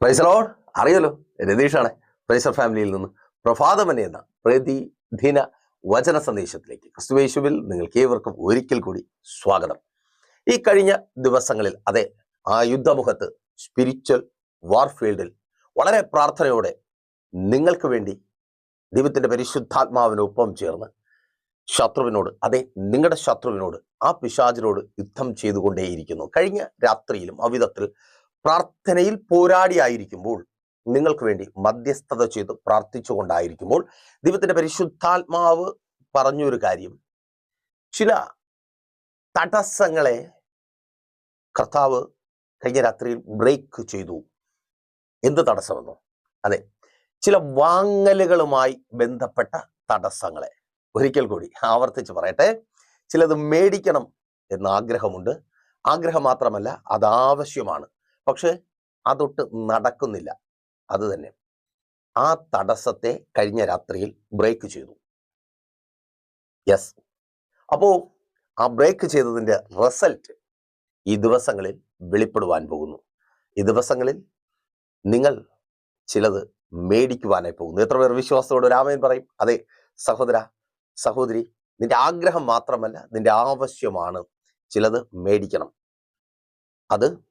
പ്രൈസലോൺ അറിയല്ലോ രതീഷാണ്. പ്രൈസർ ഫാമിലിയിൽ നിന്ന് പ്രഭാതമൻ എന്ന പ്രതിദിന വചന സന്ദേശത്തിലേക്ക്. ക്രിസ്തുവേശുവിൽ നിങ്ങൾക്ക് ഏവർക്കും ഒരിക്കൽ കൂടി സ്വാഗതം. ഈ കഴിഞ്ഞ ദിവസങ്ങളിൽ അതെ ആ യുദ്ധമുഖത്ത് സ്പിരിച്വൽ വാർഫീൽഡിൽ വളരെ പ്രാർത്ഥനയോടെ നിങ്ങൾക്ക് വേണ്ടി ദൈവത്തിന്റെ പരിശുദ്ധാത്മാവിനൊപ്പം ചേർന്ന് ശത്രുവിനോട് അതെ നിങ്ങളുടെ ശത്രുവിനോട് ആ പിശാചിനോട് യുദ്ധം ചെയ്തുകൊണ്ടേയിരിക്കുന്നു. കഴിഞ്ഞ രാത്രിയിലും അവിധത്തിൽ പ്രാർത്ഥനയിൽ പോരാടിയായിരിക്കുമ്പോൾ നിങ്ങൾക്ക് വേണ്ടി മധ്യസ്ഥത ചെയ്ത് പ്രാർത്ഥിച്ചുകൊണ്ടായിരിക്കുമ്പോൾ ദൈവത്തിന്റെ പരിശുദ്ധാത്മാവ് പറഞ്ഞൊരു കാര്യം. ചില തടസ്സങ്ങളെ കർത്താവ് കഴിഞ്ഞ രാത്രിയിൽ ബ്രേക്ക് ചെയ്തു. എന്ത് തടസ്സമെന്നോ? അതെ ചില വാങ്ങലുകളുമായി ബന്ധപ്പെട്ട തടസ്സങ്ങളെ. ഒരിക്കൽ കൂടി ആവർത്തിച്ച് പറയട്ടെ. ചിലത് മേടിക്കണം എന്ന ആഗ്രഹമുണ്ട്. ആഗ്രഹം മാത്രമല്ല അത് ആവശ്യമാണ്. പക്ഷെ അതൊട്ട് നടക്കുന്നില്ല. അത് തന്നെ. ആ തടസ്സത്തെ കഴിഞ്ഞ രാത്രിയിൽ ബ്രേക്ക് ചെയ്തു. യെസ് അപ്പോ ആ ബ്രേക്ക് ചെയ്തതിന്റെ റിസൾട്ട് ഈ ദിവസങ്ങളിൽ വെളിപ്പെടുവാൻ പോകുന്നു. ഈ ദിവസങ്ങളിൽ നിങ്ങൾ ചിലത് മേടിക്കുവാനായി പോകുന്നു. എത്ര പേർ വിശ്വാസത്തോട് രാമയൻ പറയും? അതെ സഹോദര സഹോദരി നിന്റെ ആഗ്രഹം മാത്രമല്ല നിന്റെ ആവശ്യമാണ് ചിലത് മേടിക്കണം. അത്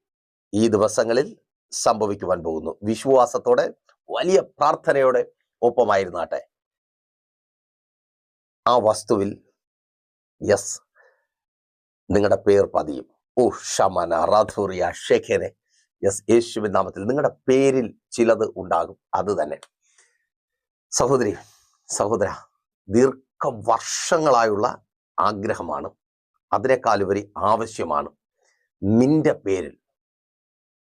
ഈ ദിവസങ്ങളിൽ സംഭവിക്കുവാൻ പോകുന്നു. വിശ്വാസത്തോടെ വലിയ പ്രാർത്ഥനയോടെ ഒപ്പമായിരുന്നാട്ടെ. ആ വസ്തുവിൽ യെസ് നിങ്ങളുടെ പേർ പതിയും. ഓ ഷമന റാധൂറിയ ഷെഖനെ യെസ് യേശുവിൻ നാമത്തിൽ നിങ്ങളുടെ പേരിൽ ചിലത് ഉണ്ടാകും. അത് തന്നെ. സഹോദരി സഹോദര ദീർഘവർഷങ്ങളായുള്ള ആഗ്രഹമാണ്. അതിനേക്കാളുപരി ആവശ്യമാണ്. നിന്റെ പേരിൽ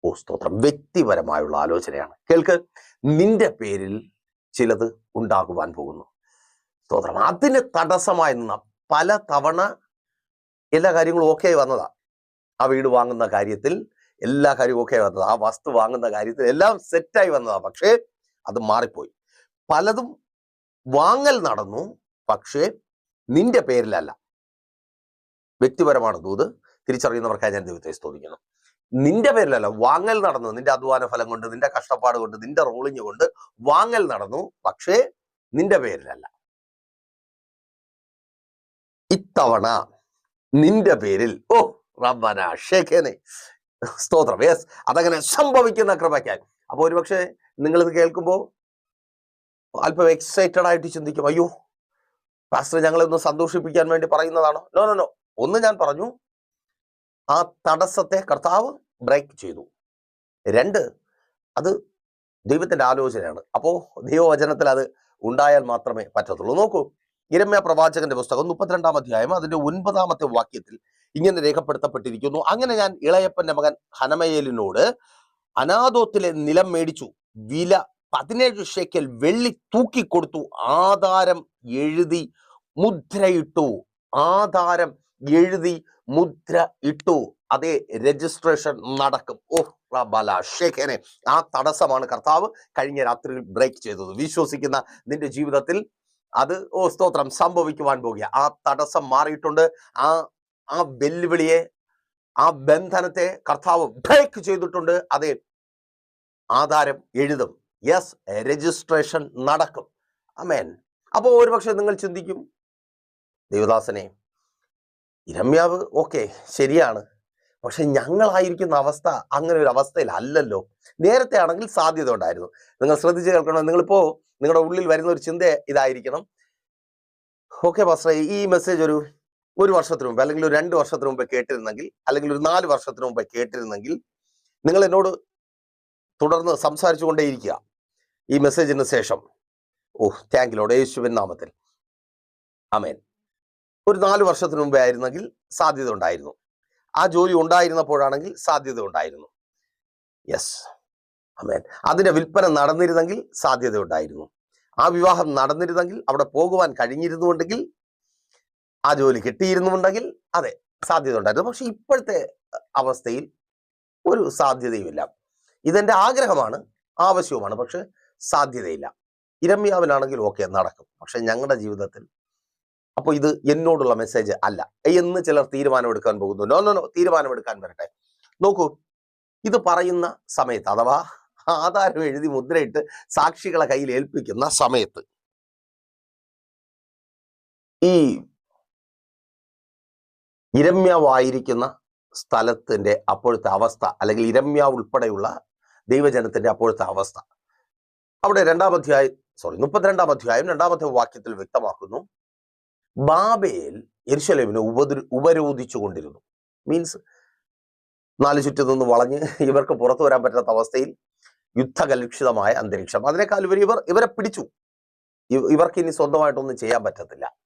ഓ സ്തോത്രം വ്യക്തിപരമായുള്ള ആലോചനയാണ്. കേൾക്ക് നിന്റെ പേരിൽ ചിലത് ഉണ്ടാകുവാൻ പോകുന്നു. സ്തോത്രം. അതിന് തടസ്സമായി നിന്ന പല തവണ എല്ലാ കാര്യങ്ങളും ഓക്കെ വന്നതാ. ആ വീട് വാങ്ങുന്ന കാര്യത്തിൽ എല്ലാ കാര്യവും ഓക്കെ വന്നതാ. ആ വസ്തു വാങ്ങുന്ന കാര്യത്തിൽ എല്ലാം സെറ്റായി വന്നതാ. പക്ഷേ അത് മാറിപ്പോയി. പലതും വാങ്ങൽ നടന്നു. പക്ഷേ നിന്റെ പേരിലല്ല. വ്യക്തിപരമാണ് ദൂത്. തിരിച്ചറിയുന്നവർക്കായി ഞാൻ ദൈവത്തെ സ്തുതിക്കുന്നു. നിന്റെ പേരിലല്ല വാങ്ങൽ നടന്നു. നിന്റെ അധ്വാന ഫലം കൊണ്ട് നിന്റെ കഷ്ടപ്പാട് കൊണ്ട് നിന്റെ റോളിങ് കൊണ്ട് വാങ്ങൽ നടന്നു. പക്ഷേ നിന്റെ പേരിലല്ല. ഇത്തവണ നിന്റെ പേരിൽ ഓ റബ്ബന സ്തോത്രം. യെസ് അതങ്ങനെ സംഭവിക്കുന്ന കൃപയ്ക്കാൻ അപ്പൊ ഒരുപക്ഷെ ഇത് കേൾക്കുമ്പോൾ അല്പം എക്സൈറ്റഡ് ആയിട്ട് ചിന്തിക്കും അയ്യോ പാസ്റ്റർ ഞങ്ങളെ ഒന്ന് സന്തോഷിപ്പിക്കാൻ വേണ്ടി പറയുന്നതാണോ? നോ നോ നോ ഒന്ന് ഞാൻ പറഞ്ഞു ആ തടസ്സത്തെ കർത്താവ് ബ്രേക്ക് ചെയ്തു. രണ്ട് അത് ദൈവത്തിന്റെ ആലോചനയാണ്. അപ്പോൾ ദൈവവചനത്തിൽ അത് ഉണ്ടായാൽ മാത്രമേ പറ്റത്തുള്ളൂ. നോക്കൂ ഇരമ്യ പ്രവാചകന്റെ പുസ്തകം മുപ്പത്തിരണ്ടാം അധ്യായം അതിന്റെ ഒൻപതാമത്തെ വാക്യത്തിൽ ഇങ്ങനെ രേഖപ്പെടുത്തപ്പെട്ടിരിക്കുന്നു. അങ്ങനെ ഞാൻ ഇളയപ്പന്റെ മകൻ ഹനമയേലിനോട് അനാഥോത്തിലെ നിലം മേടിച്ചു വില പതിനേഴ് ഷേക്കൽ വെള്ളി തൂക്കിക്കൊടുത്തു ആധാരം എഴുതി മുദ്രയിട്ടു ആധാരം എഴുതി മുദ്ര ഇട്ടു. അതേ രജിസ്ട്രേഷൻ നടക്കും. ഓ റബ്ബല. ഷേഖനെ ആ തടസ്സമാണ് കർത്താവ് കഴിഞ്ഞ രാത്രിയിൽ ബ്രേക്ക് ചെയ്തത്. വിശ്വസിക്കുന്ന നിന്റെ ജീവിതത്തിൽ അത് ഓ സ്തോത്രം സംഭവിക്കുവാൻ പോകുക. ആ തടസ്സം മാറിയിട്ടുണ്ട്. ആ ആ വെല്ലുവിളിയെ ആ ബന്ധനത്തെ കർത്താവ് ബ്രേക്ക് ചെയ്തിട്ടുണ്ട്. അതെ ആധാരം എഴുതും. യെസ് രജിസ്ട്രേഷൻ നടക്കും. അമേൻ അപ്പോൾ ഒരുപക്ഷെ നിങ്ങൾ ചിന്തിക്കും ദേവദാസനെ ഇരമ്യാവ് ഓക്കെ ശരിയാണ്. പക്ഷെ ഞങ്ങളായിരിക്കുന്ന അവസ്ഥ അങ്ങനെ ഒരു അവസ്ഥയിൽ അല്ലല്ലോ നേരത്തെ ആണെങ്കിൽ സാധ്യത ഉണ്ടായിരുന്നു. നിങ്ങൾ ശ്രദ്ധിച്ച് കേൾക്കണം. നിങ്ങളിപ്പോ നിങ്ങളുടെ ഉള്ളിൽ വരുന്ന ഒരു ചിന്ത ഇതായിരിക്കണം. ഓക്കെ പാസ്റ്റർ ഈ മെസ്സേജ് ഒരു ഒരു വർഷത്തിന് മുമ്പ് അല്ലെങ്കിൽ ഒരു രണ്ട് വർഷത്തിന് മുമ്പ് കേട്ടിരുന്നെങ്കിൽ അല്ലെങ്കിൽ ഒരു നാല് വർഷത്തിന് മുമ്പ് കേട്ടിരുന്നെങ്കിൽ നിങ്ങൾ എന്നോട് തുടർന്ന് സംസാരിച്ചു കൊണ്ടേയിരിക്കുക ഈ മെസ്സേജിന് ശേഷം. ഓ താങ്ക് ലോഡ് യേശുവിൻ നാമത്തിൽ. അമേൻ ഒരു നാല് വർഷത്തിന് മുമ്പേ ആയിരുന്നെങ്കിൽ സാധ്യത ഉണ്ടായിരുന്നു. ആ ജോലി ഉണ്ടായിരുന്നപ്പോഴാണെങ്കിൽ സാധ്യത ഉണ്ടായിരുന്നു. യെസ് അമേൻ അതിന്റെ വിൽപ്പന നടന്നിരുന്നെങ്കിൽ സാധ്യത ഉണ്ടായിരുന്നു. ആ വിവാഹം നടന്നിരുന്നെങ്കിൽ അവിടെ പോകുവാൻ കഴിഞ്ഞിരുന്നുണ്ടെങ്കിൽ ആ ജോലി കിട്ടിയിരുന്നുണ്ടെങ്കിൽ അതെ സാധ്യത ഉണ്ടായിരുന്നു. പക്ഷെ ഇപ്പോഴത്തെ അവസ്ഥയിൽ ഒരു സാധ്യതയുമില്ല. ഇതെന്റെ ആഗ്രഹമാണ് ആവശ്യവുമാണ് പക്ഷെ സാധ്യതയില്ല. ഇരമ്യാവിനാണെങ്കിൽ ഓക്കെ നടക്കും. പക്ഷെ ഞങ്ങളുടെ ജീവിതത്തിൽ അപ്പോൾ ഇത് എന്നോടുള്ള മെസ്സേജ് അല്ല. എന്ന് ചിലർ തീരുമാനമെടുക്കാൻ പോകുന്നു. നോ നോ നോ തീരുമാനമെടുക്കാൻ വരട്ടെ. നോക്കൂ. ഇത് പറയുന്ന സമയത്ത് അഥവാ ആധാരം എഴുതി മുദ്രയിട്ട് സാക്ഷികളെ കയ്യിൽ ഏൽപ്പിക്കുന്ന സമയത്ത് ഈ ഇരമ്യാവായിരിക്കുന്ന സ്ഥലത്തിന്റെ അപ്പോഴത്തെ അവസ്ഥ അല്ലെങ്കിൽ ഇരമ്യ ഉൾപ്പെടെയുള്ള ദൈവജനത്തിന്റെ അപ്പോഴത്തെ അവസ്ഥ. അവിടെ രണ്ടാം അധ്യായം സോറി മുപ്പത്തിരണ്ടാം അധ്യായം രണ്ടാമത്തെ വാക്യത്തിൽ വ്യക്തമാക്കുന്നു. ബാബേൽ എരിശലേമിനെ ഉപദ്ര ഉപരോധിച്ചു കൊണ്ടിരുന്നു. മീൻസ് നാല് ചുറ്റു നിന്ന് വളഞ്ഞ് ഇവർക്ക് പുറത്തു വരാൻ പറ്റാത്ത അവസ്ഥയിൽ യുദ്ധകലുഷിതമായ അന്തരീക്ഷം. അതിനേക്കാൾ ഇവർ ഇവർ ഇവരെ പിടിച്ചു. ഇവർക്ക് ഇനി സ്വന്തമായിട്ടൊന്നും ചെയ്യാൻ പറ്റത്തില്ല.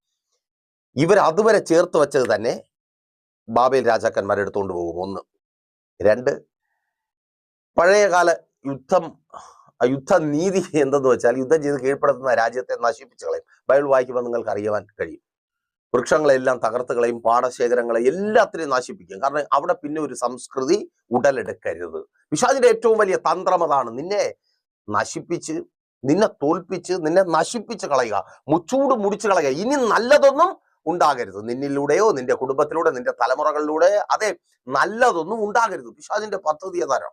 ഇവർ അതുവരെ ചേർത്ത് വെച്ചത് തന്നെ ബാബേൽ രാജാക്കന്മാർ എടുത്തുകൊണ്ട് പോകും. ഒന്ന്. രണ്ട്. പഴയകാല യുദ്ധം യുദ്ധനീതി എന്തെന്ന് വെച്ചാൽ യുദ്ധം ചെയ്ത് കീഴ്പ്പെടുത്തുന്ന രാജ്യത്തെ നശിപ്പിച്ചു കളയും. ബൈബിൾ വായിക്കുമ്പോൾ നിങ്ങൾക്ക് അറിയുവാൻ കഴിയും. വൃക്ഷങ്ങളെല്ലാം തകർത്ത് കളയും പാടശേഖരങ്ങളെ എല്ലാത്തിനെയും നാശിപ്പിക്കും. കാരണം അവിടെ പിന്നെ ഒരു സംസ്കൃതി ഉടലെടുക്കരുത്. പിശാചിന്റെ ഏറ്റവും വലിയ തന്ത്രം അതാണ്. നിന്നെ നശിപ്പിച്ച് നിന്നെ തോൽപ്പിച്ച് നിന്നെ നശിപ്പിച്ച് കളയുക. മുച്ചൂട് മുടിച്ച് കളയുക. ഇനി നല്ലതൊന്നും ഉണ്ടാകരുത്. നിന്നിലൂടെയോ നിന്റെ കുടുംബത്തിലൂടെ നിന്റെ തലമുറകളിലൂടെ അതെ നല്ലതൊന്നും ഉണ്ടാകരുത്. പിശാചിന്റെ പദ്ധതി അതാണ്.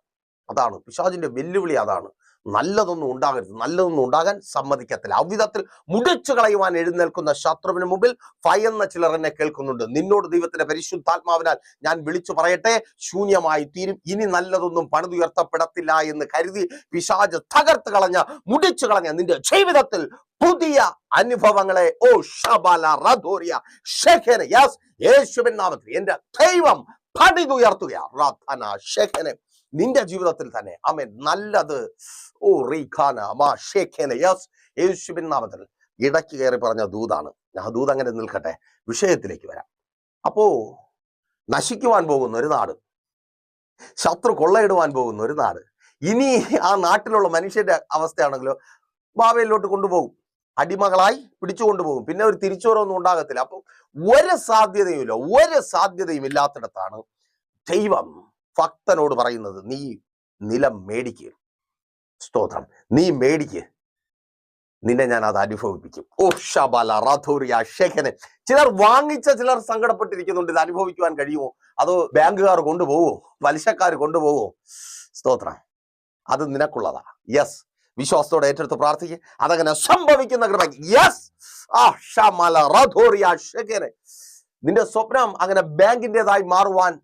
അതാണ്. പിശാചിന്റെ വെല്ലുവിളി അതാണ്. നല്ലതൊന്നും ഉണ്ടാകരുത്. നല്ലതൊന്നും ഉണ്ടാകാൻ സമ്മതിക്കത്തില്ല. അവിധത്തിൽ മുടിച്ചു കളയുവാൻ എഴുന്നേൽക്കുന്ന ശത്രുവിന് മുമ്പിൽ ഭയന്ന ചിലർ എന്നെ കേൾക്കുന്നുണ്ട്. നിന്നോട് ദൈവത്തിന്റെ പരിശുദ്ധാത്മാവിനാൽ ഞാൻ വിളിച്ചു പറയട്ടെ ശൂന്യമായി തീരും. ഇനി നല്ലതൊന്നും പണിതുയർത്തപ്പെടത്തില്ല എന്ന് കരുതി പിശാജ് തകർത്ത് കളഞ്ഞ മുടിച്ചു കളഞ്ഞ നിന്റെ ജീവിതത്തിൽ പുതിയ അനുഭവങ്ങളെ. ഓ ഷബാല റദോറിയ യേശുവിൻ നാമത്തിൽ എന്റെ ദൈവം പണിതുയർത്തുക നിന്റെ ജീവിതത്തിൽ തന്നെ. അമേൻ നല്ലത്. ഓ റീഖാന മാ ഷേഖേന യസ് യേശുവിൻ നാമത്തിൽ. ഇടയ്ക്ക് കയറി പറഞ്ഞ ദൂതാണ്. ആ ദൂത് അങ്ങനെ നിൽക്കട്ടെ. വിഷയത്തിലേക്ക് വരാം. അപ്പോ നശിക്കുവാൻ പോകുന്ന ഒരു നാട്. ശത്രു കൊള്ളയിടുവാൻ പോകുന്ന ഒരു നാട്. ഇനി ആ നാട്ടിലുള്ള മനുഷ്യന്റെ അവസ്ഥയാണെങ്കിലോ ബാബയിലോട്ട് കൊണ്ടുപോകും. അടിമകളായി പിടിച്ചു കൊണ്ടുപോകും. പിന്നെ ഒരു തിരിച്ചുവരവൊന്നും ഉണ്ടാകത്തില്ല. അപ്പൊ ഒരു സാധ്യതയുമില്ല. ഒരു സാധ്യതയും ഇല്ലാത്തിടത്താണ് ദൈവം ഭക്തനോട് പറയുന്നത് നീ നിലം മേടിക്കുക സ്തോത്രം. നീ മേടിക്ക്. നിന്നെ ഞാൻ അത് അനുഭവിപ്പിക്കും. ഓ ഷബല റഥൂറിയ ഷെഖനെ ചിലർ വാങ്ങിച്ച ചിലർ സങ്കടപ്പെട്ടിരിക്കുന്നുണ്ട്. ഇത് അനുഭവിക്കുവാൻ കഴിയുമോ? അതോ ബാങ്കുകാർ കൊണ്ടുപോവോ? പലിശക്കാർ കൊണ്ടുപോവോ? സ്തോത്രം. അത് നിനക്കുള്ളതാ. യെസ് വിശ്വാസത്തോടെ ഏറ്റെടുത്ത് പ്രാർത്ഥിക്കുക അതങ്ങനെ സംഭവിക്കുന്ന കൃപയ്ക്ക്. ആ നിന്റെ സ്വപ്നം അങ്ങനെ ബാങ്കിന്റെതായി മാറുവാൻ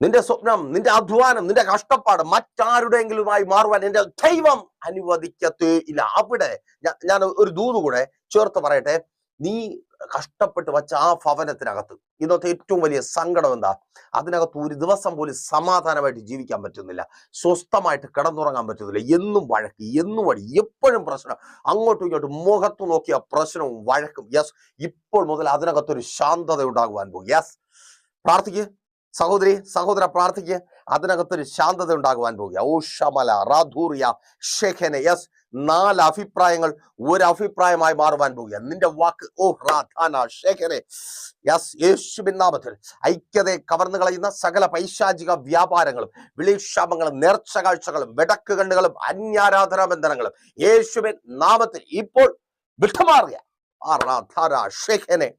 നിന്റെ സ്വപ്നം നിന്റെ അധ്വാനം നിന്റെ കഷ്ടപ്പാട് മറ്റാരുടെയെങ്കിലുമായി മാറുവാൻ എന്റെ ദൈവം അനുവദിക്കത്തേ ഇല്ല. അവിടെ ഞാൻ ഒരു ദൂത് കൂടെ ചേർത്ത് പറയട്ടെ. നീ കഷ്ടപ്പെട്ട് വച്ച ആ ഭവനത്തിനകത്ത് ഇന്നത്തെ ഏറ്റവും വലിയ സങ്കടം എന്താ? അതിനകത്ത് ഒരു ദിവസം പോലും സമാധാനമായിട്ട് ജീവിക്കാൻ പറ്റുന്നില്ല. സ്വസ്ഥമായിട്ട് കിടന്നുറങ്ങാൻ പറ്റുന്നില്ല. എന്നും വഴക്ക് എന്നും വഴി എപ്പോഴും പ്രശ്നം. അങ്ങോട്ടും ഇങ്ങോട്ടും മുഖത്ത് നോക്കിയ പ്രശ്നവും വഴക്കും. യെസ് ഇപ്പോൾ മുതൽ അതിനകത്തൊരു ശാന്തത ഉണ്ടാകുവാൻ പോകും. യെസ് പ്രാർത്ഥിക്കുക സഹോദരി സഹോദര പ്രാർത്ഥിക്കുക അതിനകത്തൊരു ശാന്തത ഉണ്ടാകുവാൻ പോകുക. ഓ ഷമല റാധൂറിയ ഷെഖന യെസ് നാല് അഭിപ്രായങ്ങൾ ഒരു അഭിപ്രായമായി മാറുവാൻ പോകുക. നിന്റെ വാക്ക് ഓ റാധാന ഷെഖനെ യെസ് യേശുവിൻ നാമത്തിൽ. ഐക്യതയെ കവർന്നു കളയുന്ന സകല പൈശാചിക വ്യാപാരങ്ങളും വിളിക്ഷാമങ്ങളും നേർച്ച കാഴ്ചകളും വെടക്ക് കണ്ണുകളും അന്യാരാധനാ ബന്ധനങ്ങളും യേശുവിൻ നാമത്തിൽ ഇപ്പോൾ വിട്ടുമാറുക. ആ റാധാന ഷെഖനെ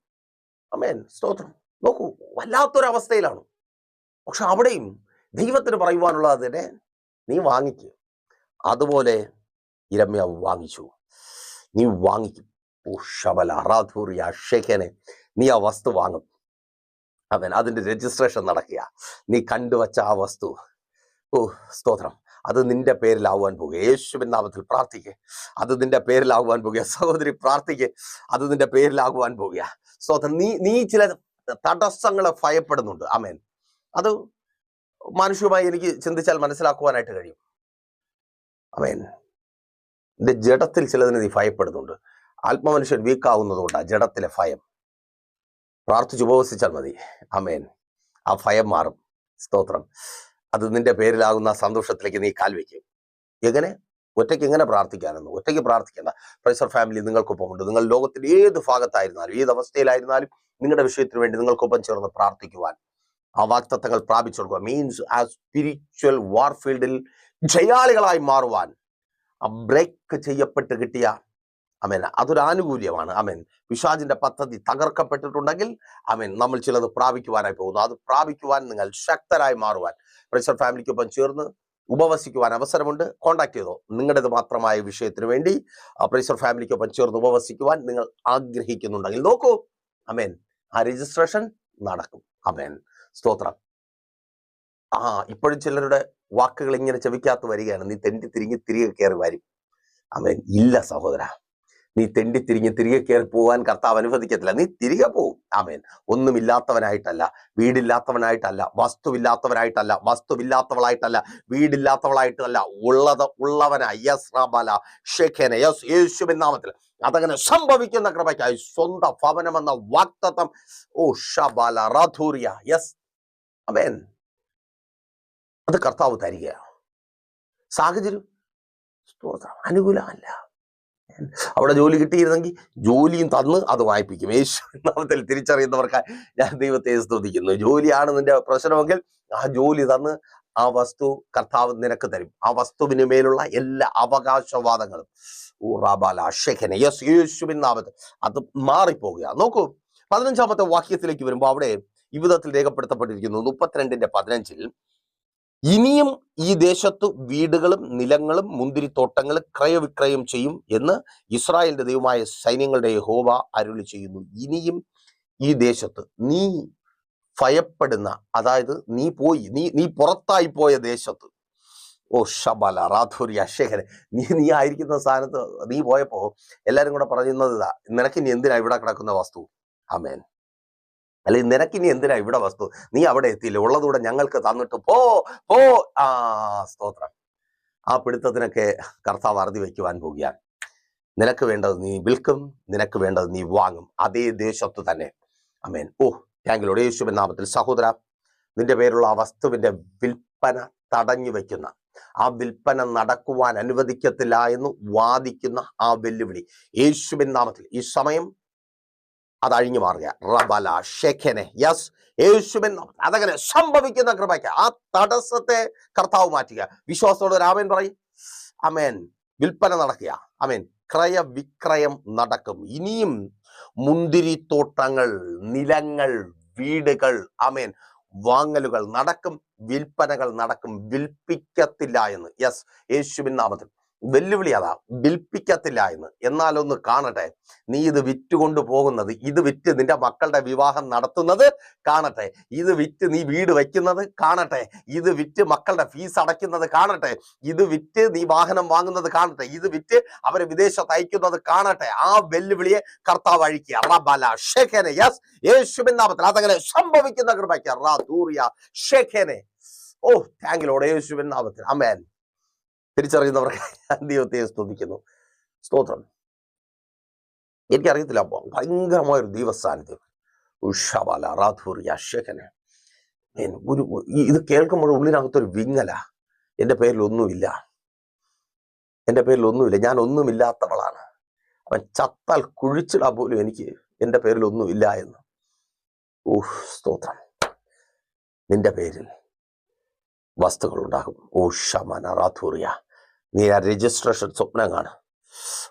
അമേൻ സ്തോത്രം. നോക്കൂ വല്ലാത്തൊരവസ്ഥയിലാണ്. പക്ഷെ അവിടെയും ദൈവത്തിന് പറയുവാനുള്ളതിനെ നീ വാങ്ങിക്കുക അതുപോലെ ഇരമ്യ വാങ്ങിച്ചു. നീ വാങ്ങിക്കും. ഓ ശബല അറാധൂറിയ ഷെഖനെ നീ ആ വസ്തു വാങ്ങും. അവൻ അതിന്റെ രജിസ്ട്രേഷൻ നടക്കുക. നീ കണ്ടുവച്ച ആ വസ്തു. ഓ സ്തോത്രം. അത് നിന്റെ പേരിലാവുവാൻ പോകുക. യേശുവിൻ നാമത്തിൽ പ്രാർത്ഥിക്കുക അത് നിന്റെ പേരിലാകുവാൻ പോകുക. സഹോദരി പ്രാർത്ഥിക്കുക അത് നിന്റെ പേരിലാകുവാൻ പോകുക. സ്തോത്രം. നീ നീ ചില തടസ്സങ്ങളെ ഭയപ്പെടുന്നുണ്ട്. അമേൻ അത് മാനുഷികമായി എനിക്ക് ചിന്തിച്ചാൽ മനസ്സിലാക്കുവാനായിട്ട് കഴിയും. അമേൻ എന്റെ ജഡത്തിൽ ചിലതിന് നീ ഭയപ്പെടുന്നുണ്ട്. ആത്മമനുഷ്യൻ വീക്കാവുന്നതുകൊണ്ടാണ് ജഡത്തിലെ ഭയം. പ്രാർത്ഥിച്ച് ഉപവസിച്ചാൽ മതി. അമേൻ ആ ഭയം മാറും. സ്തോത്രം. അത് നിന്റെ പേരിലാകുന്ന സന്തോഷത്തിലേക്ക് നീ കാൽ വെക്കും എങ്ങനെ? ഒറ്റയ്ക്ക് എങ്ങനെ പ്രാർത്ഥിക്കാനെന്ന്? ഒറ്റയ്ക്ക് പ്രാർത്ഥിക്കേണ്ട. പ്രൈസർ ഫാമിലി നിങ്ങൾക്കൊപ്പമുണ്ട്. നിങ്ങൾ ലോകത്തിന്റെ ഏത് ഭാഗത്തായിരുന്നാലും ഏത് അവസ്ഥയിലായിരുന്നാലും നിങ്ങളുടെ വിഷയത്തിന് വേണ്ടി നിങ്ങൾക്കൊപ്പം ചേർന്ന് പ്രാർത്ഥിക്കുവാൻ ആ വാക്തത്വങ്ങൾ പ്രാപിച്ചെടുക്കുക മീൻസ് ആ സ്പിരിച്വൽ വാർഫീൽഡിൽ ജയാളികളായി മാറുവാൻ ആ ബ്രേക്ക് ചെയ്യപ്പെട്ട് കിട്ടിയ അമേൻ അതൊരു ആനുകൂല്യമാണ്. അമേൻ പിശാജിന്റെ പദ്ധതി തകർക്കപ്പെട്ടിട്ടുണ്ടെങ്കിൽ അമേൻ നമ്മൾ ചിലത് പ്രാപിക്കുവാനായി പോകുന്നു. അത് പ്രാപിക്കുവാൻ നിങ്ങൾ ശക്തരായി മാറുവാൻ. പ്രഷർ ഫാമിലിക്കൊപ്പം ചേർന്ന് ഉപവസിക്കുവാൻ അവസരമുണ്ട്. കോൺടാക്ട് ചെയ്തോ. നിങ്ങളുടേത് മാത്രമായ വിഷയത്തിന് വേണ്ടി പ്രൈസർ ഫാമിലിക്കൊപ്പം ചേർന്ന് ഉപവസിക്കുവാൻ നിങ്ങൾ ആഗ്രഹിക്കുന്നുണ്ടെങ്കിൽ നോക്കൂ. അമേൻ ആ രജിസ്ട്രേഷൻ നടക്കും. അമേൻ സ്തോത്രം. ആ ഇപ്പോഴും ചിലരുടെ വാക്കുകൾ ഇങ്ങനെ ചെവിക്കാത്ത വരികയാണ്. നീ തെണ്ടി തിരിഞ്ഞ് തിരികെ കയറി വരും. അവൻ ഇല്ല സഹോദര. നീ തെണ്ടി തിരിഞ്ഞ് തിരികെ കയറി പോകാൻ കർത്താവ് അനുവദിക്കത്തില്ല. നീ തിരികെ പോവും. ആമേൻ. ഒന്നുമില്ലാത്തവനായിട്ടല്ല വീടില്ലാത്തവനായിട്ടല്ല വസ്തുവില്ലാത്തവനായിട്ടല്ല വസ്തുവില്ലാത്തവളായിട്ടല്ല വീടില്ലാത്തവളായിട്ടല്ല ഉള്ളത് ഉള്ളവനായി യസ് റബല ഷെഖേന യേശുവിൻ നാമത്തിൽ. അതങ്ങനെ സംഭവിക്കുന്ന കൃപയ്ക്കായി സ്വന്തം ഭവനമെന്ന വാക്തത്വം. ഓ ഷബാല റധൂറിയ. യെസ് അമേൻ അത് കർത്താവ് തരിക സാഹചര്യം സ്തോത്രം. അനുകൂലമല്ല. അവിടെ ജോലി കിട്ടിയിരുന്നെങ്കിൽ ജോലിയും തന്ന് അത് വായിപ്പിക്കും. യേശു നാമത്തിൽ തിരിച്ചറിയുന്നവർക്ക് ഞാൻ ദൈവത്തെ സ്തുതിക്കുന്നു. ജോലിയാണ് നിന്റെ പ്രശ്നമെങ്കിൽ ആ ജോലി തന്ന് ആ വസ്തു കർത്താവ് നിനക്ക് തരും. ആ വസ്തുവിന് മേലുള്ള എല്ലാ അവകാശവാദങ്ങളും. ഊറാബാല ഷെഖന യേശു യേശുവിൻ നാമത്തിൽ. അത് മാറിപ്പോകുക നോക്കൂ പതിനഞ്ചാമത്തെ വാക്യത്തിലേക്ക് വരുമ്പോൾ അവിടെ വിധത്തിൽ രേഖപ്പെടുത്തപ്പെട്ടിരിക്കുന്നു. മുപ്പത്തിരണ്ടിന്റെ പതിനഞ്ചിൽ ഇനിയും ഈ ദേശത്തു വീടുകളും നിലങ്ങളും മുന്തിരിത്തോട്ടങ്ങളും ക്രയവിക്രയം ചെയ്യും എന്ന് ഇസ്രായേലിന്റെ ദൈവമായ സൈന്യങ്ങളുടെ യഹോവ അരുളി ചെയ്യുന്നു. ഇനിയും ഈ ദേശത്ത് നീ ഭയപ്പെടുന്ന അതായത് നീ പോയി നീ നീ പുറത്തായി പോയ ദേശത്ത്. ഓ ഷബല റാധൂരി അശേഖരൻ നീ നീ ആയിരിക്കുന്ന സ്ഥാനത്ത് നീ പോയപ്പോ എല്ലാരും കൂടെ പറയുന്നത് ഇതാ നിനക്ക് ഇനി എന്തിനാ ഇവിടെ കിടക്കുന്ന വസ്തു? ആമേൻ. അല്ലെങ്കിൽ നിനക്കിനി എന്തിനാ ഇവിടെ വസ്തു? നീ അവിടെ എത്തിയില്ല? ഉള്ളതുകൂടെ ഞങ്ങൾക്ക് തന്നിട്ട് പോ പോ. ആ സ്തോത്രം. ആ പിടുത്തത്തിനൊക്കെ കർത്താവ് അറുതി വയ്ക്കുവാൻ പോകുകയാണ്. നിനക്ക് വേണ്ടത് നീ വിൽക്കും നിനക്ക് വേണ്ടത് നീ വാങ്ങും. അതേ ദേശത്ത് തന്നെ. അമേൻ ഓ താങ്കിലോട് യേശുവിൻ നാമത്തിൽ സഹോദര നിന്റെ പേരുള്ള ആ വസ്തുവിന്റെ വിൽപ്പന തടഞ്ഞു വെക്കുന്ന ആ വിൽപ്പന നടക്കുവാൻ അനുവദിക്കത്തില്ല എന്ന് വാദിക്കുന്ന ആ വെല്ലുവിളി. യേശുവിൻ നാമത്തിൽ ഈ സമയം അത് അഴിഞ്ഞു മാറുക. റബല ഷെഖനെ യെസ് യേശുവിൻ അതങ്ങനെ സംഭവിക്കുന്ന കൃപയ്ക്ക് ആ തടസ്സത്തെ കർത്താവ് മാറ്റുക. വിശ്വാസത്തോട് രാമൻ പറയും. അമേൻ വിൽപ്പന നടക്കുക. അമേൻ ക്രയ വിക്രയം നടക്കും. ഇനിയും മുന്തിരിത്തോട്ടങ്ങൾ നിലങ്ങൾ വീടുകൾ അമേൻ വാങ്ങലുകൾ നടക്കും. വിൽപ്പനകൾ നടക്കും. വിൽപ്പിക്കത്തില്ല എന്ന്. യെസ് യേശുവിൻ നാമത്തിൽ. വെല്ലുവിളി അതാ വിൽപ്പിക്കത്തില്ല എന്ന്. എന്നാലൊന്ന് കാണട്ടെ നീ ഇത് വിറ്റുകൊണ്ട് പോകുന്നത് ഇത് വിറ്റ് നിന്റെ മക്കളുടെ വിവാഹം നടത്തുന്നത് കാണട്ടെ ഇത് വിറ്റ് നീ വീട് വയ്ക്കുന്നത് കാണട്ടെ ഇത് വിറ്റ് മക്കളുടെ ഫീസ് അടയ്ക്കുന്നത് കാണട്ടെ ഇത് വിറ്റ് നീ വാഹനം വാങ്ങുന്നത് കാണട്ടെ ഇത് വിറ്റ് അവരെ വിദേശത്ത് അയക്കുന്നത് കാണട്ടെ. ആ വെല്ലുവിളിയെ കർത്താവ് അഴിക്കുക. അതങ്ങനെ സംഭവിക്കുന്ന കൃപയ്ക്ക്. റാ താങ്ക് ഷെഖനെ. ഓ താങ്കിലോടെ യേശുവിൻ നാമത്തിൽ. അമേൻ തിരിച്ചറിയുന്നവർക്ക് ദൈവത്തെ സ്തുതിക്കുന്നു. സ്തോത്രം. എനിക്കറിയത്തില്ല ഭയങ്കരമായ ഒരു ദൈവസാന്നിധ്യം. ഉഷാബാല റാധൂറിയ ഷെഖനെ മീൻ ഒരു ഇത് കേൾക്കുമ്പോൾ ഉള്ളിനകത്തൊരു വിങ്ങല. എന്റെ പേരിൽ ഒന്നുമില്ല എന്റെ പേരിൽ ഒന്നുമില്ല ഞാൻ ഒന്നുമില്ലാത്തവളാണ്. അവൻ ചത്താൽ കുഴിച്ചിടാൻ പോലും എനിക്ക് എന്റെ പേരിൽ ഒന്നുമില്ല എന്ന്. ഊഹ് സ്തോത്രം. നിന്റെ പേരിൽ. വസ്തുക്കൾ ഉണ്ടാകും ഓ ഷമന റാധൂറിയ നീ ആ രജിസ്ട്രേഷൻ സ്വപ്നം കാണും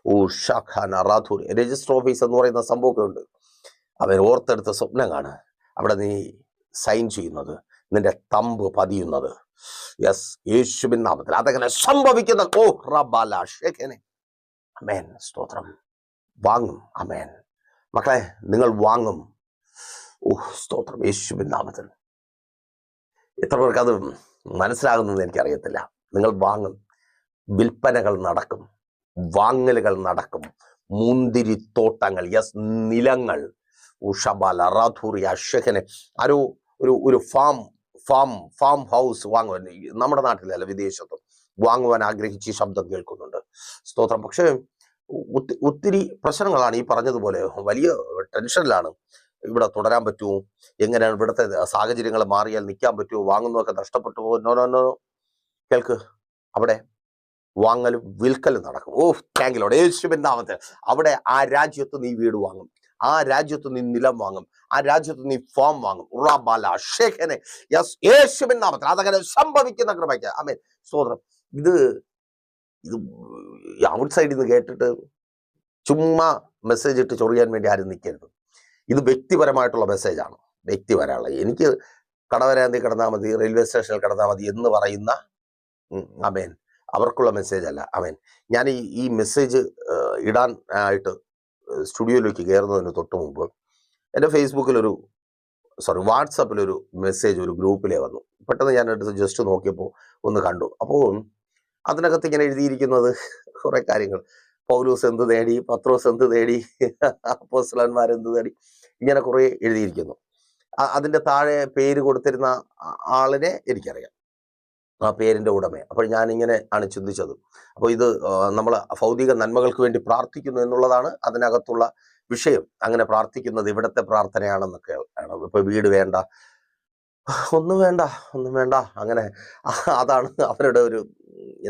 ഓ ഷഖാന റാധൂറിയ രജിസ്റ്റർ ഓഫീസ് എന്ന് പറയുന്ന സംഭവമൊക്കെ ഉണ്ട്. അവൻ ഓർത്തെടുത്ത സ്വപ്നം കാണുക അവിടെ നീ സൈൻ ചെയ്യുന്നത്. നിന്റെ തമ്പ് പതിയുന്നത്. യെസ് യേശുവിൻ നാമത്തിൽ. അതങ്ങനെ സംഭവിക്കുന്ന ഓ അമേൻ. സ്തോത്രം. വാങ്ങും. അമേൻ. മക്കളെ നിങ്ങൾ വാങ്ങും. ഓ സ്തോത്രം. യേശുവിൻ നാമത്തിൽ. എത്ര പേർക്ക് അത് മനസ്സിലാകുന്നത് എനിക്കറിയത്തില്ല. നിങ്ങൾ വാങ്ങും. വിൽപ്പനകൾ നടക്കും. വാങ്ങലുകൾ നടക്കും. മുന്തിരിത്തോട്ടങ്ങൾ യസ് നിലങ്ങൾ. ഉഷബാല റാധൂറി അഷഹനെ ആരോ ഒരു ഒരു ഫാം ഫാം ഫാം ഹൗസ് വാങ്ങുവാൻ നമ്മുടെ നാട്ടിലല്ല വിദേശത്തും വാങ്ങുവാൻ ആഗ്രഹിച്ച് ശബ്ദം കേൾക്കുന്നുണ്ട്. സ്തോത്രം. പക്ഷേ ഒത്തി- ഒത്തിരി പ്രശ്നങ്ങളാണ് ഈ പറഞ്ഞതുപോലെ. വലിയ ടെൻഷനിലാണ്. ഇവിടെ തുടരാൻ പറ്റുമോ? എങ്ങനെയാണ് ഇവിടുത്തെ സാഹചര്യങ്ങൾ മാറിയാൽ നിൽക്കാൻ പറ്റുമോ? വാങ്ങുന്നതൊക്കെ നഷ്ടപ്പെട്ടു പോകും നോ നോ നോ കേൾക്ക്. അവിടെ വാങ്ങലും വിൽക്കലും നടക്കും. ഓ താങ്കിലോടെ യേശുവിൻ നാമത്തിൽ. അവിടെ ആ രാജ്യത്ത് നീ വീട് വാങ്ങും. ആ രാജ്യത്ത് നീ നിലം വാങ്ങും. ആ രാജ്യത്ത് നീ ഫോം വാങ്ങും. ഉറാബാല ഷേഖനെ യെസ് യേശുവിൻ നാമത്തിൽ. അതങ്ങനെ സംഭവിക്കുന്ന കൃപയ്ക്ക്. അമേൻ സ്തോത്രം ഇത് ഇത് ഔട്ട് സൈഡിൽ നിന്ന് കേട്ടിട്ട് ചുമ്മാ മെസ്സേജ് ഇട്ട് ചൊറിയാൻ വേണ്ടി ആരും നിൽക്കരുത്. ഇത് വ്യക്തിപരമായിട്ടുള്ള മെസ്സേജാണ് വ്യക്തിപരമുള്ള എനിക്ക് കടവരാന്തി കിടന്നാൽ മതി റെയിൽവേ സ്റ്റേഷനിൽ കിടന്നാൽ മതി എന്ന് പറയുന്ന അമേൻ. അവർക്കുള്ള മെസ്സേജ് അല്ല. അമേൻ. ഞാൻ ഈ ഈ മെസ്സേജ് ഇടാൻ ആയിട്ട് സ്റ്റുഡിയോയിലേക്ക് കയറുന്നതിന് തൊട്ട് മുമ്പ് എന്റെ ഫേസ്ബുക്കിലൊരു സോറി വാട്സപ്പിലൊരു മെസ്സേജ് ഒരു ഗ്രൂപ്പിലേ വന്നു. പെട്ടെന്ന് ഞാൻ എടുത്ത് ജസ്റ്റ് നോക്കിയപ്പോൾ ഒന്ന് കണ്ടു. അപ്പോൾ അതിനകത്ത് ഇങ്ങനെ എഴുതിയിരിക്കുന്നത് കുറേ കാര്യങ്ങൾ. പൗലൂസ് എന്ത് നേടി? പത്രോസ് എന്ത് നേടി? അപ്പോസ്തലന്മാർ നേടി? ഇങ്ങനെ കുറെ എഴുതിയിരിക്കുന്നു. അതിന്റെ താഴെ പേര് കൊടുത്തിരുന്ന ആളിനെ എനിക്കറിയാം. ആ പേരിന്റെ ഉടമയെ. അപ്പോൾ ഞാനിങ്ങനെ ആണ് ചിന്തിച്ചത്. അപ്പോൾ ഇത് നമ്മൾ ഭൗതിക നന്മകൾക്ക് വേണ്ടി പ്രാർത്ഥിക്കുന്നു എന്നുള്ളതാണ് അതിനകത്തുള്ള വിഷയം. അങ്ങനെ പ്രാർത്ഥിക്കുന്നത് ഇവിടുത്തെ പ്രാർത്ഥനയാണെന്നൊക്കെ ആണ്. ഇപ്പോൾ വീട് വേണ്ട. ഒന്നും വേണ്ട ഒന്നും വേണ്ട. അങ്ങനെ അതാണ് അവരുടെ ഒരു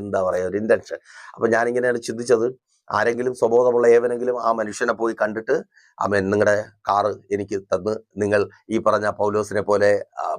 എന്താ പറയുക ഒരു ഇന്റൻഷൻ അപ്പോൾ ഞാനിങ്ങനെയാണ് ചിന്തിച്ചത്. ആരെങ്കിലും സ്വബോധമുള്ള ഏവനെങ്കിലും ആ മനുഷ്യനെ പോയി കണ്ടിട്ട് അമ്മ നിങ്ങളുടെ കാറ് എനിക്ക് തന്ന് നിങ്ങൾ ഈ പറഞ്ഞ പൗലോസിനെ പോലെ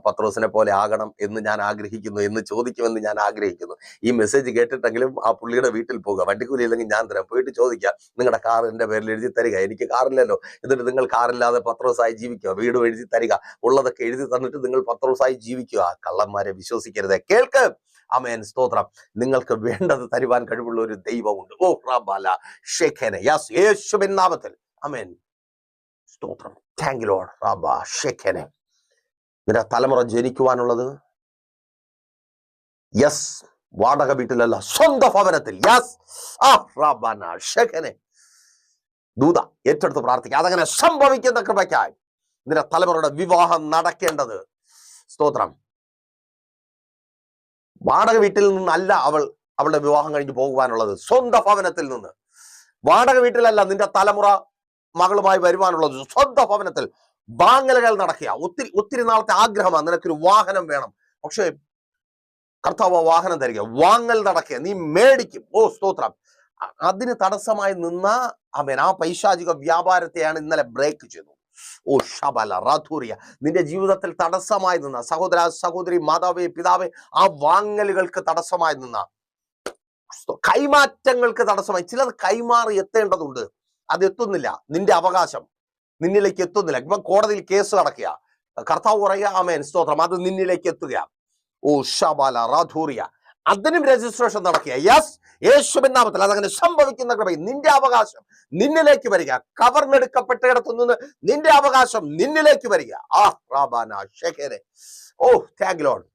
പത്രോസിനെ പോലെ ആകണം എന്ന് ഞാൻ ആഗ്രഹിക്കുന്നു എന്ന് ചോദിക്കുമെന്ന് ഞാൻ ആഗ്രഹിക്കുന്നു. ഈ മെസ്സേജ് കേട്ടിട്ടെങ്കിലും ആ പുള്ളിയുടെ വീട്ടിൽ പോകുക വണ്ടിക്കൂലി ഇല്ലെങ്കിൽ ഞാൻ തരാം പോയിട്ട് ചോദിക്കുക നിങ്ങളുടെ കാർ എന്റെ പേരിൽ എഴുതി തരിക എനിക്ക് കാറില്ലല്ലോ. എന്നിട്ട് നിങ്ങൾ കാറില്ലാതെ പത്രോസായി ജീവിക്കുക വീടും എഴുതി തരിക ഉള്ളതൊക്കെ എഴുതി തന്നിട്ട് നിങ്ങൾ പത്രോസായി ജീവിക്കുക. കള്ളന്മാരെ വിശ്വസിക്കരുത്. കേൾക്ക്! അമേൻ സ്തോത്രം. നിങ്ങൾക്ക് വേണ്ടത് തരുവാൻ കഴിവുള്ള ഒരു ദൈവമുണ്ട്. ഓ റബ്ബാല. ഷെഖനെ യെസ് യേശുവിൻ നാമത്തിൽ. അമേൻ സ്തോത്രം. താങ്ക് ലോഡ് റബ്ബ ഷെഖനെ നിന്റെ തലമുറ ജനിക്കുവാനുള്ളത്? യെസ് വാടക വീട്ടിലല്ല സ്വന്തം ഭവനത്തിൽ. യെസ് ആ റബ്ബന ഷെഖനെ ദൂത ഏറ്റെടുത്ത് പ്രാർത്ഥിക്കുക. അതങ്ങനെ സംഭവിക്കുന്ന കൃപയ്ക്കായി നിന്റെ തലമുറയുടെ വിവാഹം നടക്കേണ്ടത്. സ്തോത്രം. വാടക വീട്ടിൽ നിന്നല്ല അവൾ അവളുടെ വിവാഹം കഴിഞ്ഞ് പോകുവാനുള്ളത്. സ്വന്തം ഭവനത്തിൽ നിന്ന്. വാടക വീട്ടിലല്ല നിന്റെ തലമുറ മകളുമായി വരുവാനുള്ളത്. സ്വന്തം ഭവനത്തിൽ വാങ്ങലുകൾ നടക്കുക. ഒത്തിരി ഒത്തിരി നാളത്തെ ആഗ്രഹമാണ്. നിനക്കൊരു വാഹനം വേണം. പക്ഷേ കർത്താവ് വാഹനം തരിക. വാങ്ങൽ നടക്കുക. നീ മേടിക്കും. ഓ സ്തോത്രം. അതിന് തടസ്സമായി നിന്ന അവൻ ആ പൈശാചിക വ്യാപാരത്തെയാണ് ഇന്നലെ ബ്രേക്ക് ചെയ്തു ഓ ഷബല നിന്റെ ജീവിതത്തിൽ തടസ്സമായി നിന്ന സഹോദര സഹോദരി മാതാവേ പിതാവേ ആ വാങ്ങലുകൾക്ക് തടസ്സമായി നിന്ന കൈമാറ്റങ്ങൾക്ക് തടസ്സമായി ചിലത് കൈമാറി എത്തേണ്ടതുണ്ട്. അത് എത്തുന്നില്ല. നിന്റെ അവകാശം നിന്നിലേക്ക് എത്തുന്നില്ല. ഇപ്പൊ കോടതിയിൽ കേസ് നടക്കുക. കർത്താവ് പറയുക ആമേൻ സ്തോത്രം. അത് നിന്നിലേക്ക് എത്തുക. ഓ ഷബാല റാധൂറിയ അതിനും രജിസ്ട്രേഷൻ നടക്കുക. യെസ് യേശുവിൻ നാമത്തിൽ അതങ്ങനെ സംഭവിക്കുന്ന കൃപ. നിന്റെ അവകാശം നിന്നിലേക്ക് വരിക. കവർന്നെടുക്കപ്പെട്ടിടത്തു നിന്ന് നിന്റെ അവകാശം നിന്നിലേക്ക് വരിക. ആ ഓ താങ്ക് ലോഡ്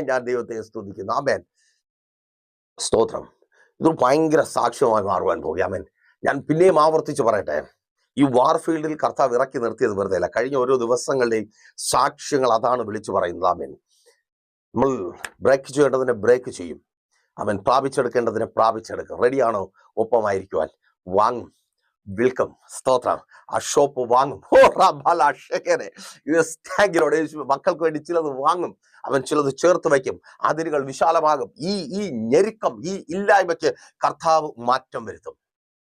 ഞാൻ ദൈവത്തെ സ്തുതിക്കുന്നു. ആമേൻ സ്തോത്രം. ഇത് ഭയങ്കര സാക്ഷ്യമായി മാറുവാൻ പോകുക ആമേൻ ഞാൻ പിന്നെയും ആവർത്തിച്ച് പറയട്ടെ. ഈ വാർഫീൽഡിൽ കർത്താവ് ഇറക്കി നിർത്തിയത് വെറുതെ അല്ല. കഴിഞ്ഞ ഓരോ ദിവസങ്ങളുടെയും സാക്ഷ്യങ്ങൾ അതാണ് വിളിച്ചു പറയുന്നത്. ആമേൻ നമ്മൾ ബ്രേക്ക് ചെയ്യേണ്ടതിനെ ബ്രേക്ക് ചെയ്യും. അവൻ പ്രാപിച്ചെടുക്കേണ്ടതിന് പ്രാപിച്ചെടുക്കും. റെഡിയാണോ ഒപ്പമായിരിക്കുവാൻ. വാങ്ങും. വിൽക്കും. സ്തോത്രം. ആ ഷോപ്പ് വാങ്ങും. ഓ. യേശുവേ, മക്കൾക്ക് വേണ്ടി ചിലത് വാങ്ങും. അവൻ ചിലത് ചേർത്ത് വയ്ക്കും. അതിരുകൾ വിശാലമാകും. ഈ ഈ ഞെരുക്കം ഈ ഇല്ലായ്മയ്ക്ക് കർത്താവ് മാറ്റം വരുത്തും.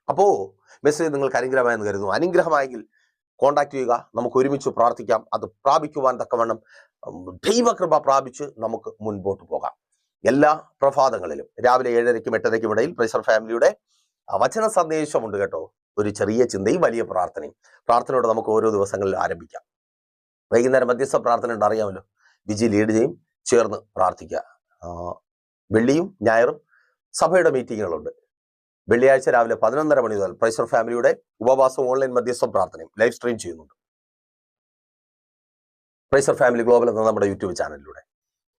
അപ്പോ മെസ്സേജ് നിങ്ങൾക്ക് അനുഗ്രഹമായെന്ന് കരുതുന്നു. അനുഗ്രഹമായെങ്കിൽ കോണ്ടാക്ട് ചെയ്യുക. നമുക്ക് ഒരുമിച്ച് പ്രാർത്ഥിക്കാം. അത് പ്രാപിക്കുവാൻ തക്കവണ്ണം. ദൈവകൃപ പ്രാപിച്ച് നമുക്ക് മുൻപോട്ട് പോകാം. എല്ലാ പ്രഭാതങ്ങളിലും. രാവിലെ ഏഴരയ്ക്കും എട്ടരയ്ക്കും ഇടയിൽ പ്രൈസർ ഫാമിലിയുടെ വചന സന്ദേശമുണ്ട് കേട്ടോ. ഒരു ചെറിയ ചിന്തയും വലിയ പ്രാർത്ഥനയും. പ്രാർത്ഥനയോടെ നമുക്ക് ഓരോ ദിവസങ്ങളിൽ ആരംഭിക്കാം. വൈകുന്നേരം മധ്യസ്ഥ പ്രാർത്ഥന ഉണ്ട് അറിയാമല്ലോ. വിജി ലീഡ് ചെയ്യും ചേർന്ന് പ്രാർത്ഥിക്കുക. വെള്ളിയും ഞായറും സഭയുടെ മീറ്റിങ്ങുകളുണ്ട് വെള്ളിയാഴ്ച രാവിലെ പതിനൊന്നര മണി മുതൽ പ്രൈസർ ഫാമിലിയുടെ ഉപവാസം ഓൺലൈൻ മധ്യസ്ഥ പ്രാർത്ഥനയും ലൈവ് സ്ട്രീം ചെയ്യുന്നുണ്ട്. പ്രൈസർ ഫാമിലി ഗ്ലോബൽ എന്ന നമ്മുടെ യൂട്യൂബ് ചാനലിലൂടെ.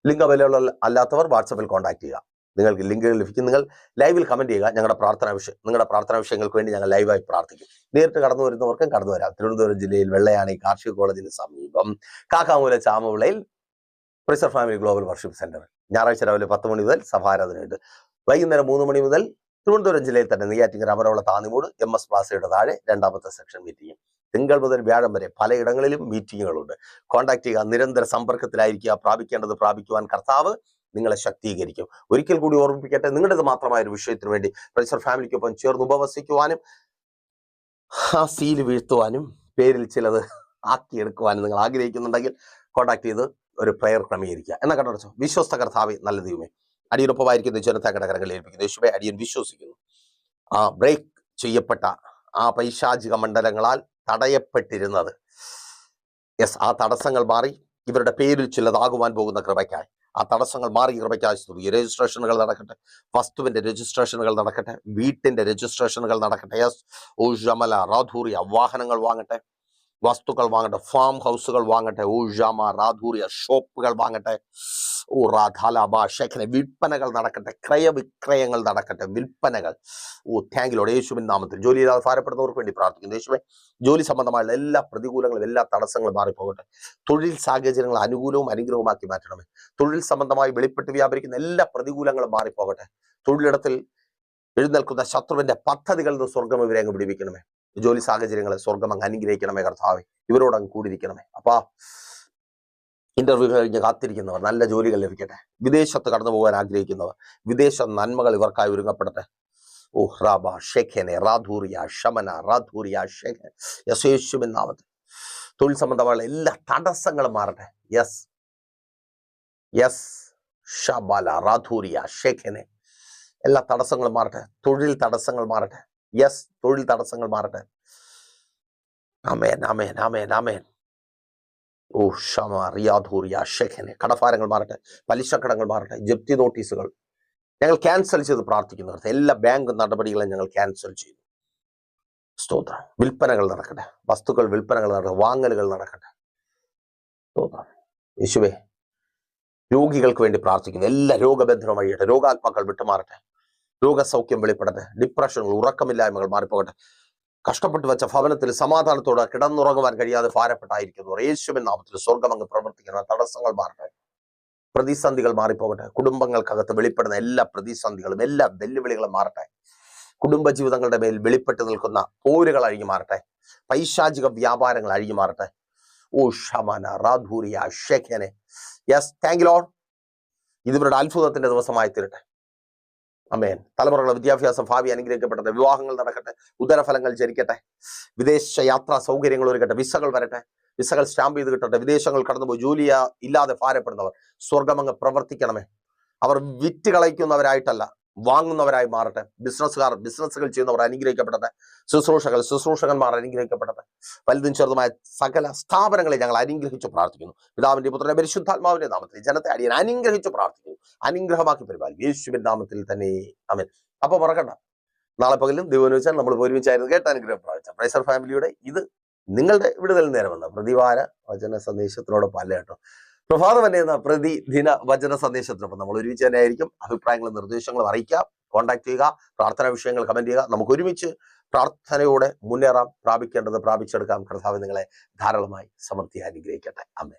ലിങ്ക് അവൈലബിൾ അല്ലാത്തവർ വാട്സപ്പിൽ കോൺടാക്ട് ചെയ്യുക. നിങ്ങൾക്ക് ലിങ്ക് ലഭിക്കും. നിങ്ങൾ ലൈവിൽ കമന്റ് ചെയ്യുക. ഞങ്ങളുടെ പ്രാർത്ഥനാ വിഷയം നിങ്ങളുടെ പ്രാർത്ഥനാ വിഷയങ്ങൾക്ക് വേണ്ടി ഞങ്ങൾ ലൈവായി പ്രാർത്ഥിക്കും. നേരിട്ട് കടന്നു വരുന്നവർക്കും കടന്നു വരാം. തിരുവനന്തപുരം ജില്ലയിൽ വെള്ളയാണി കാർഷിക കോളേജിന് സമീപം കാക്കാമൂല ചാമവിളയിൽ പ്രിസർ ഫാമിലി ഗ്ലോബൽ വർഷിപ്പ് സെന്ററിൽ ഞായറാഴ്ച രാവിലെ പത്ത് മണി മുതൽ സഭാരാധനയുണ്ട്. വൈകുന്നേരം മൂന്ന് മണി മുതൽ തിരുവനന്തപുരം ജില്ലയിൽ തന്നെ നെയ്യാറ്റിങ്കര അമരവള താന്നിമൂട് എം എസ് പ്ലാസയുടെ താഴെ രണ്ടാമത്തെ സെക്ഷൻ മീറ്റിംഗ് തിങ്കൾ മുതൽ വ്യാഴം വരെ പലയിടങ്ങളിലും മീറ്റിങ്ങുകളുണ്ട് കോൺടാക്ട് ചെയ്യുക നിരന്തര സമ്പർക്കത്തിലായിരിക്കുക പ്രാപിക്കേണ്ടത് പ്രാപിക്കുവാൻ കർത്താവ് നിങ്ങളെ ശക്തീകരിക്കും. ഒരിക്കൽ കൂടി ഓർമ്മിപ്പിക്കട്ടെ നിങ്ങളുടെ മാത്രമായ ഒരു വിഷയത്തിന് വേണ്ടി പ്രൊഫസർ ഫാമിലിക്കൊപ്പം ചേർന്ന് ഉപവസിക്കുവാനും ആ സീൽ വീഴ്ത്തുവാനും പേരിൽ ചിലത് ആക്കിയെടുക്കുവാനും നിങ്ങൾ ആഗ്രഹിക്കുന്നുണ്ടെങ്കിൽ കോൺടാക്ട് ചെയ്ത് ഒരു പ്രയർ ക്രമീകരിക്കുക. എന്നാ കണ്ടോ വിശ്വസ്ത കർത്താവെ നല്ല ദൈവമേ. അടിയൊപ്പമായിരിക്കുന്ന ജനതാ ഘടകങ്ങളിൽ ഏൽപ്പിക്കുന്നു യേശുവെ അടിയൻ വിശ്വസിക്കുന്നു. ആ ബ്രേക്ക് ചെയ്യപ്പെട്ട ആ പൈശാചിക മണ്ഡലങ്ങളാൽ തടയപ്പെട്ടിരുന്നത്. യെസ് ആ തടസ്സങ്ങൾ മാറി. ഇവരുടെ പേരിൽ ചിലതാകുവാൻ പോകുന്ന കൃപയ്ക്കായി. ആ തടസ്സങ്ങൾ മാറി കൃപയ്ക്കായി സ്തുതി. രജിസ്ട്രേഷനുകൾ നടക്കട്ടെ. വസ്തുവിന്റെ രജിസ്ട്രേഷനുകൾ നടക്കട്ടെ. വീട്ടിന്റെ രജിസ്ട്രേഷനുകൾ നടക്കട്ടെ. യെസ് ഓ ജമല റാധൂറിയ വാഹനങ്ങൾ വാങ്ങട്ടെ. വസ്തുക്കൾ വാങ്ങട്ടെ. ഫാം ഹൗസുകൾ വാങ്ങട്ടെ. ഓ ജാമ റാധൂറിയ ഷോപ്പുകൾ വാങ്ങട്ടെ. ഓ വിൽപ്പനകൾ നടക്കട്ടെ ക്രയവിക്രയങ്ങൾ നടക്കട്ടെ വിൽപ്പനകൾ. ഓ താങ്കിലോട് യേശുവിൻ നാമത്തിൽ. ജോലിയില്ലാതെ ഭാരപ്പെടുന്നവർക്ക് വേണ്ടി പ്രാർത്ഥിക്കുന്നു. യേശുവെ ജോലി സംബന്ധമായുള്ള എല്ലാ പ്രതികൂലങ്ങളും എല്ലാ തടസ്സങ്ങളും മാറിപ്പോകട്ടെ. തൊഴിൽ സാഹചര്യങ്ങൾ അനുകൂലവും അനുഗ്രഹവുമാക്കി മാറ്റണമേ. തൊഴിൽ സംബന്ധമായി വെളിപ്പെട്ട് വ്യാപരിക്കുന്ന എല്ലാ പ്രതികൂലങ്ങളും മാറിപ്പോകട്ടെ. തൊഴിലിടത്തിൽ എഴുന്നേൽക്കുന്ന ശത്രുവിന്റെ പദ്ധതികളിൽ നിന്ന് സ്വർഗം ഇവരെ അങ്ങ് പിടിപ്പിക്കണമേ ജോലി സാഹചര്യങ്ങളെ സ്വർഗം അങ്ങ് അനുഗ്രഹിക്കണമേ കർത്താവെ. ഇവരോട് അങ്ങ് കൂടിയിരിക്കണമേ. അപ്പാ ഇന്റർവ്യൂ കഴിഞ്ഞ് കാത്തിരിക്കുന്നവർ നല്ല ജോലികൾ ലഭിക്കട്ടെ. വിദേശത്ത് കടന്നു പോകാൻ ആഗ്രഹിക്കുന്നവർ വിദേശ നന്മകൾ ഇവർക്കായി ഒരുങ്ങപ്പെടട്ടെ. ഓ റാബ ഷെഖനെ റാധൂറിയ ഷമന റാധൂറിയ ഷെഖ യശേഷുവിൻ നാമത്തിൽ. തൊഴിൽ സംബന്ധമായ എല്ലാ തടസ്സങ്ങളും മാറട്ടെ. യെസ്. യെസ്. ഷബാല റാധൂറിയ ഷെഖനെ. എല്ലാ തടസ്സങ്ങളും മാറട്ടെ. തൊഴിൽ തടസ്സങ്ങൾ മാറട്ടെ. യെസ്. തൊഴിൽ തടസ്സങ്ങൾ മാറട്ടെ. അമേൻ അമേൻ അമേൻ അമേൻ ഓ ഷമ റിയാധൂറിയ ഷെഖനെ. കടഭാരങ്ങൾ മാറട്ടെ പലിശക്കടങ്ങൾ മാറട്ടെ ജപ്തി നോട്ടീസുകൾ. ഞങ്ങൾ ക്യാൻസൽ ചെയ്ത് പ്രാർത്ഥിക്കുന്നവർക്ക് എല്ലാ ബാങ്ക് നടപടികളും ഞങ്ങൾ ക്യാൻസൽ ചെയ്യുന്നു സ്തോത്രം. വിൽപ്പനകൾ നടക്കട്ടെ. വസ്തുക്കൾ വിൽപ്പനകൾ നടക്കട്ടെ. വാങ്ങലുകൾ നടക്കട്ടെ. സ്തോത്രം. യേശുവേ രോഗികൾക്ക് വേണ്ടി പ്രാർത്ഥിക്കുന്നു. എല്ലാ രോഗബന്ധനം വഴിയട്ടെ രോഗാത്മാക്കൾ വിട്ടുമാറട്ടെ. രോഗസൗഖ്യം വെളിപ്പെടട്ടെ. ഡിപ്രഷനുകൾ ഉറക്കമില്ലായ്മകൾ മാറിപ്പോകട്ടെ. കഷ്ടപ്പെട്ട് വെച്ച ഭവനത്തിൽ സമാധാനത്തോടെ കിടന്നുറങ്ങുവാൻ കഴിയാതെ ഭാരപ്പെട്ടായിരിക്കുന്നവർ യേശുവിൻ നാമത്തിൽ സ്വർഗം അങ്ങ് പ്രവർത്തിക്കുന്ന തടസ്സങ്ങൾ മാറട്ടെ. പ്രതിസന്ധികൾ മാറിപ്പോകട്ടെ. കുടുംബങ്ങൾക്കകത്ത് വെളിപ്പെടുന്ന എല്ലാ പ്രതിസന്ധികളും എല്ലാ വെല്ലുവിളികളും മാറട്ടെ. കുടുംബജീവിതങ്ങളുടെ മേൽ വെളിപ്പെട്ട് നിൽക്കുന്ന പോരുകൾ അഴിഞ്ഞു മാറട്ടെ. പൈശാചിക വ്യാപാരങ്ങൾ അഴിഞ്ഞു മാറട്ടെ. ഓ ഷമന റാധൂരിയ ഷെഖനെ. യെസ് താങ്ക് ലോഡ് ഇതിവരുടെ അത്ഭുതത്തിന്റെ ദിവസമായി തീരട്ടെ. അമേൻ. തലമുറകളുടെ വിദ്യാഭ്യാസം ഭാവി അനുഗ്രഹിക്കപ്പെടട്ടെ വിവാഹങ്ങൾ നടക്കട്ടെ ഉദരഫലങ്ങൾ ജനിക്കട്ടെ വിദേശ യാത്രാ സൗകര്യങ്ങൾ ഒരുക്കട്ടെ വിസകൾ വരട്ടെ വിസകൾ സ്റ്റാമ്പ് ചെയ്ത് കിട്ടട്ടെ വിദേശങ്ങൾ കടന്നുപോയി ജോലി ഇല്ലാതെ ഭാരപ്പെടുന്നവർ സ്വർഗമങ്ങ് പ്രവർത്തിക്കണമേ. അവർ വിറ്റ് കളയ്ക്കുന്നവരായിട്ടല്ല. വാങ്ങുന്നവരായി മാറട്ടെ. ബിസിനസ്സുകാർ ബിസിനസ്സുകൾ ചെയ്യുന്നവർ അനുഗ്രഹിക്കപ്പെടട്ടെ ശുശ്രൂഷകൾ ശുശ്രൂഷകന്മാർ അനുഗ്രഹിക്കപ്പെടട്ടെ വലുതും ചെറുതുമായ സകല സ്ഥാപനങ്ങളെ ഞങ്ങൾ അനുഗ്രഹിച്ചു പ്രാർത്ഥിക്കുന്നു. പിതാവിന്റെ പുത്രന്റെ പരിശുദ്ധാത്മാവിന്റെ നാമത്തിൽ ജനത്തെ അടിയൻ അനുഗ്രഹിച്ചു പ്രാർത്ഥിക്കുന്നു. അനുഗ്രഹമാക്കി പരിപാലിക്കും. യേശുവിൻ നാമത്തിൽ തന്നെ. അമൻ അപ്പൊ മറക്കണ്ട. നാളെ പകലും ദൈവം വെച്ചാൽ നമ്മൾ ഒരുമിച്ചായിരുന്നു കേട്ട അനുഗ്രഹം പ്രാപിച്ച. പ്രൈസർ ഫാമിലിയുടെ ഇത് നിങ്ങളുടെ വിടുതൽ നേരമെന്ന പ്രതിവാര വചന സന്ദേശത്തിനോടൊപ്പം അല്ല കേട്ടോ. പ്രഭാതം തന്നെ എന്ന പ്രതിദിന വചന സന്ദേശത്തിനൊപ്പം നമ്മൾ ഒരുമിച്ച് തന്നെ ആയിരിക്കും. അഭിപ്രായങ്ങളും നിർദ്ദേശങ്ങളും അറിയിക്കാം. കോൺടാക്ട് ചെയ്യുക. പ്രാർത്ഥനാ വിഷയങ്ങൾ കമന്റ് ചെയ്യുക. നമുക്ക് ഒരുമിച്ച് പ്രാർത്ഥനയോടെ മുന്നേറാം. പ്രാപിക്കേണ്ടത് പ്രാപിച്ചെടുക്കാം. കർത്താവ് നിങ്ങളെ ധാരാളമായി സമൃദ്ധി അനുഗ്രഹിക്കട്ടെ. അമ്മേ